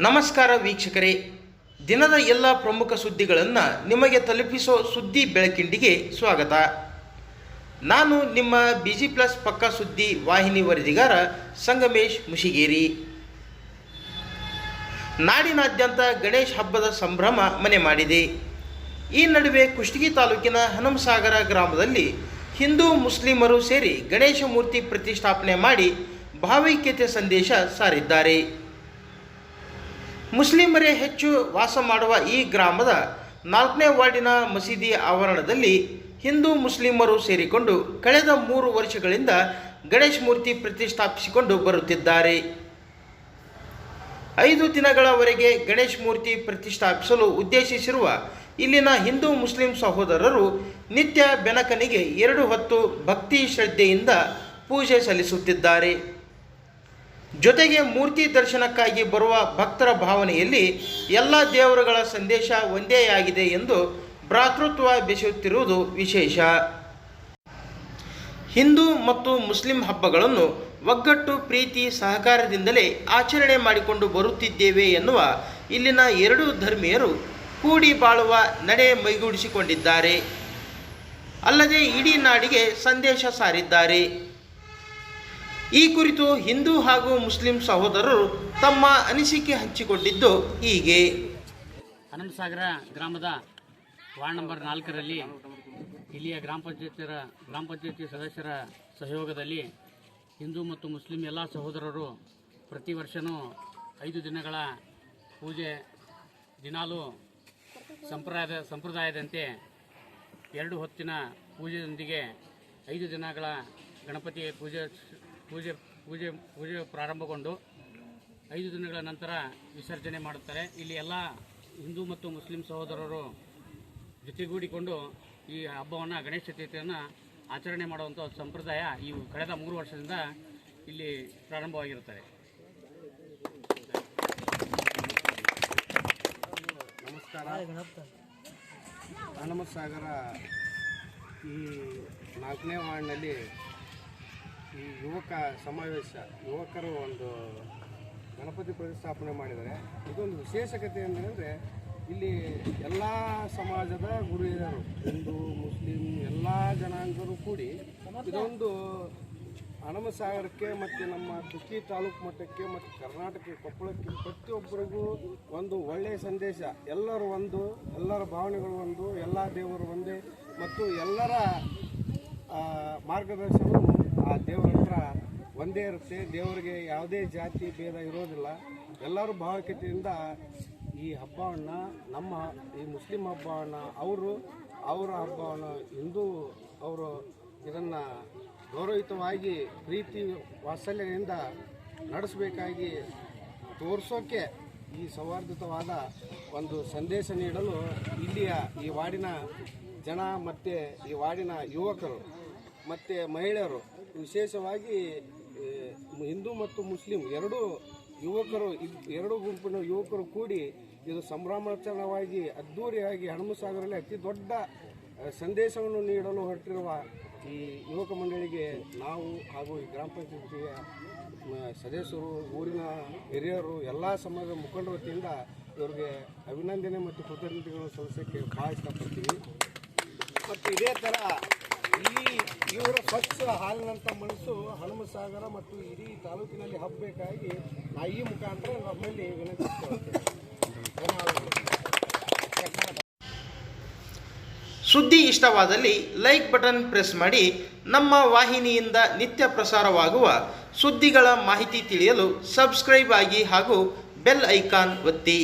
ನಮಸ್ಕಾರ ವೀಕ್ಷಕರೇ. ದಿನದ ಎಲ್ಲ ಪ್ರಮುಖ ಸುದ್ದಿಗಳನ್ನು ನಿಮಗೆ ತಲುಪಿಸೋ ಸುದ್ದಿ ಬೆಳಕಿಂಡಿಗೆ ಸ್ವಾಗತ. ನಾನು ನಿಮ್ಮ ಬಿ ಜಿ ಪ್ಲಸ್ ಪಕ್ಕ ಸುದ್ದಿ ವಾಹಿನಿ ವರದಿಗಾರ ಸಂಗಮೇಶ್ ಮುಷಿಗೇರಿ. ನಾಡಿನಾದ್ಯಂತ ಗಣೇಶ್ ಹಬ್ಬದ ಸಂಭ್ರಮ ಮನೆ ಮಾಡಿದೆ. ಈ ನಡುವೆ ಕುಷ್ಟಗಿ ತಾಲೂಕಿನ ಹನುಮಸಾಗರ ಗ್ರಾಮದಲ್ಲಿ ಹಿಂದೂ ಮುಸ್ಲಿಮರು ಸೇರಿ ಗಣೇಶ ಮೂರ್ತಿ ಪ್ರತಿಷ್ಠಾಪನೆ ಮಾಡಿ ಭಾವೈಕ್ಯತೆ ಸಂದೇಶ ಸಾರಿದ್ದಾರೆ. ಮುಸ್ಲಿಮರೇ ಹೆಚ್ಚು ವಾಸ ಮಾಡುವ ಈ ಗ್ರಾಮದ ನಾಲ್ಕನೇ ವಾರ್ಡಿನ ಮಸೀದಿ ಆವರಣದಲ್ಲಿ ಹಿಂದೂ ಮುಸ್ಲಿಮರು ಸೇರಿಕೊಂಡು ಕಳೆದ ಮೂರು ವರ್ಷಗಳಿಂದ ಗಣೇಶ್ ಮೂರ್ತಿ ಪ್ರತಿಷ್ಠಾಪಿಸಿಕೊಂಡು ಬರುತ್ತಿದ್ದಾರೆ. ಐದು ದಿನಗಳವರೆಗೆ ಗಣೇಶ್ ಮೂರ್ತಿ ಪ್ರತಿಷ್ಠಾಪಿಸಲು ಉದ್ದೇಶಿಸಿರುವ ಇಲ್ಲಿನ ಹಿಂದೂ ಮುಸ್ಲಿಂ ಸಹೋದರರು ನಿತ್ಯ ಬೆನಕನಿಗೆ ಎರಡು ಹೊತ್ತು ಭಕ್ತಿ ಶ್ರದ್ಧೆಯಿಂದ ಪೂಜೆ ಸಲ್ಲಿಸುತ್ತಿದ್ದಾರೆ. ಜೊತೆಗೆ ಮೂರ್ತಿ ದರ್ಶನಕ್ಕಾಗಿ ಬರುವ ಭಕ್ತರ ಭಾವನೆಯಲ್ಲಿ ಎಲ್ಲ ದೇವರುಗಳ ಸಂದೇಶ ಒಂದೇ ಆಗಿದೆ ಎಂದು ಭ್ರಾತೃತ್ವ ಬೆಸೆಯುತ್ತಿರುವುದು ವಿಶೇಷ. ಹಿಂದೂ ಮತ್ತು ಮುಸ್ಲಿಂ ಹಬ್ಬಗಳನ್ನು ಒಗ್ಗಟ್ಟು ಪ್ರೀತಿ ಸಹಕಾರದಿಂದಲೇ ಆಚರಣೆ ಮಾಡಿಕೊಂಡು ಬರುತ್ತಿದ್ದೇವೆ ಎನ್ನುವ ಇಲ್ಲಿನ ಎರಡೂ ಧರ್ಮೀಯರು ಕೂಡಿ ಬಾಳುವ ನಡೆ ಮೈಗೂಡಿಸಿಕೊಂಡಿದ್ದಾರೆ. ಅಲ್ಲದೆ ಇಡೀ ನಾಡಿಗೆ ಸಂದೇಶ ಸಾರಿದ್ದಾರೆ. ಈ ಕುರಿತು ಹಿಂದೂ ಹಾಗೂ ಮುಸ್ಲಿಂ ಸಹೋದರರು ತಮ್ಮ ಅನಿಸಿಕೆ ಹಂಚಿಕೊಂಡಿದ್ದು ಹೀಗೆ. ಹನುಮಸಾಗರ ಗ್ರಾಮದ ವಾರ್ಡ್ ನಂಬರ್ ನಾಲ್ಕರಲ್ಲಿ ಇಲ್ಲಿಯ ಗ್ರಾಮ ಪಂಚಾಯತಿಯರ, ಗ್ರಾಮ ಪಂಚಾಯತಿ ಸದಸ್ಯರ ಸಹಯೋಗದಲ್ಲಿ ಹಿಂದೂ ಮತ್ತು ಮುಸ್ಲಿಂ ಎಲ್ಲ ಸಹೋದರರು ಪ್ರತಿ ವರ್ಷವೂ ಐದು ದಿನಗಳ ಪೂಜೆ ದಿನಾಲೂ ಸಂಪ್ರದಾಯದ, ಸಂಪ್ರದಾಯದಂತೆ ಎರಡು ಹೊತ್ತಿನ ಪೂಜೆಯೊಂದಿಗೆ ಐದು ದಿನಗಳ ಗಣಪತಿ ಪೂಜೆ ಪೂಜೆ ಪೂಜೆ ಪೂಜೆ ಪ್ರಾರಂಭಗೊಂಡು ಐದು ದಿನಗಳ ನಂತರ ವಿಸರ್ಜನೆ ಮಾಡುತ್ತಾರೆ. ಇಲ್ಲಿ ಎಲ್ಲ ಹಿಂದೂ ಮತ್ತು ಮುಸ್ಲಿಂ ಸಹೋದರರು ಜೊತೆಗೂಡಿಕೊಂಡು ಈ ಹಬ್ಬವನ್ನು ಗಣೇಶ ಚತುರ್ಥಿಯನ್ನು ಆಚರಣೆ ಮಾಡುವಂಥ ಸಂಪ್ರದಾಯ ಈ ಕಳೆದ ಮೂರು ವರ್ಷದಿಂದ ಇಲ್ಲಿ ಪ್ರಾರಂಭವಾಗಿರುತ್ತದೆ. ನಮಸ್ಕಾರ. ಹನುಮಸಾಗರ ಈ ನಾಲ್ಕನೇ ವಾರ್ಡ್ನಲ್ಲಿ ಈ ಯುವಕ ಸಮಾವೇಶ, ಯುವಕರು ಒಂದು ಗಣಪತಿ ಪ್ರತಿಷ್ಠಾಪನೆ ಮಾಡಿದ್ದಾರೆ. ಇದೊಂದು ವಿಶೇಷಕತೆ ಅಂತಂದರೆ ಇಲ್ಲಿ ಎಲ್ಲ ಸಮಾಜದ ಗುರು ಹಿರಿಯರು ಹಿಂದೂ, ಮುಸ್ಲಿಂ ಎಲ್ಲ ಜನಾಂಗರು ಕೂಡಿ ಇದೊಂದು ಹಣಮಸಾಗರಕ್ಕೆ ಮತ್ತು ನಮ್ಮ ಕುಕ್ಕಿ ತಾಲೂಕು ಮಟ್ಟಕ್ಕೆ ಮತ್ತು ಕರ್ನಾಟಕ ಕೊಪ್ಪಳಕ್ಕೆ ಪ್ರತಿಯೊಬ್ಬರಿಗೂ ಒಂದು ಒಳ್ಳೆಯ ಸಂದೇಶ. ಎಲ್ಲರೂ ಒಂದು, ಎಲ್ಲರ ಭಾವನೆಗಳು ಒಂದು, ಎಲ್ಲ ದೇವರು ಒಂದೇ ಮತ್ತು ಎಲ್ಲರ ಮಾರ್ಗದರ್ಶನ ಆ ದೇವ್ರ ಹತ್ರ ಒಂದೇ ಇರುತ್ತೆ. ದೇವರಿಗೆ ಯಾವುದೇ ಜಾತಿ ಭೇದ ಇರೋದಿಲ್ಲ. ಎಲ್ಲರೂ ಭಾವೈಕ್ಯತೆಯಿಂದ ಈ ಹಬ್ಬವನ್ನು ನಮ್ಮ ಈ ಮುಸ್ಲಿಂ ಹಬ್ಬವನ್ನು ಅವರು, ಅವರ ಹಬ್ಬವನ್ನು ಹಿಂದೂ ಅವರು ಇದನ್ನು ಗೌರವಯುತವಾಗಿ ಪ್ರೀತಿ ವಾತ್ಸಲ್ಯದಿಂದ ನಡೆಸಬೇಕಾಗಿ ತೋರಿಸೋಕೆ ಈ ಸೌಹಾರ್ದಿತವಾದ ಒಂದು ಸಂದೇಶ ನೀಡಲು ಇಲ್ಲಿಯ ಈ ವಾರ್ಡಿನ ಜನ ಮತ್ತು ಈ ವಾರ್ಡಿನ ಯುವಕರು ಮತ್ತು ಮಹಿಳೆಯರು ವಿಶೇಷವಾಗಿ ಹಿಂದೂ ಮತ್ತು ಮುಸ್ಲಿಂ ಎರಡೂ ಯುವಕರು ಎರಡೂ ಗುಂಪಿನ ಯುವಕರು ಕೂಡಿ ಇದು ಸಂಭ್ರಮಾಚರಣವಾಗಿ ಅದ್ಧೂರಿಯಾಗಿ ಹಣಮಸಾಗರಲ್ಲಿ ಅತಿ ದೊಡ್ಡ ಸಂದೇಶವನ್ನು ನೀಡಲು ಹೊರಟಿರುವ ಈ ಯುವಕ ಮಂಡಳಿಗೆ ನಾವು ಹಾಗೂ ಈ ಗ್ರಾಮ ಪಂಚಾಯತಿಯ ಸದಸ್ಯರು, ಊರಿನ ಹಿರಿಯರು, ಎಲ್ಲ ಸಮಾಜದ ಮುಖಂಡರ ವತಿಯಿಂದ ಇವರಿಗೆ ಅಭಿನಂದನೆ ಮತ್ತು ಕೃತಜ್ಞತೆಗಳನ್ನು ಸಲ್ಲಿಸೋಕ್ಕೆ ಭಾಳ ಇಷ್ಟಪಡ್ತೀವಿ ಮತ್ತು ಇದೇ ಥರ ಇವರ ಸ್ವಚ್ಛ ಹಾಲಿನಂಥ ಮನಸ್ಸು ಹನುಮಸಾಗರ ಮತ್ತು ಇಡೀ ತಾಲೂಕಿನಲ್ಲಿ ಹಬ್ಬಬೇಕಾಗಿ ನಾ ಈ ಮುಖಾಂತರ ನಮ್ಮಲ್ಲಿ ಸುದ್ದಿ ಇಷ್ಟವಾದಲ್ಲಿ ಲೈಕ್ ಬಟನ್ ಪ್ರೆಸ್ ಮಾಡಿ ನಮ್ಮ ವಾಹಿನಿಯಿಂದ ನಿತ್ಯ ಪ್ರಸಾರವಾಗುವ ಸುದ್ದಿಗಳ ಮಾಹಿತಿ ತಿಳಿಯಲು ಸಬ್ಸ್ಕ್ರೈಬ್ ಆಗಿ ಹಾಗೂ ಬೆಲ್ ಐಕಾನ್ ಒತ್ತಿ.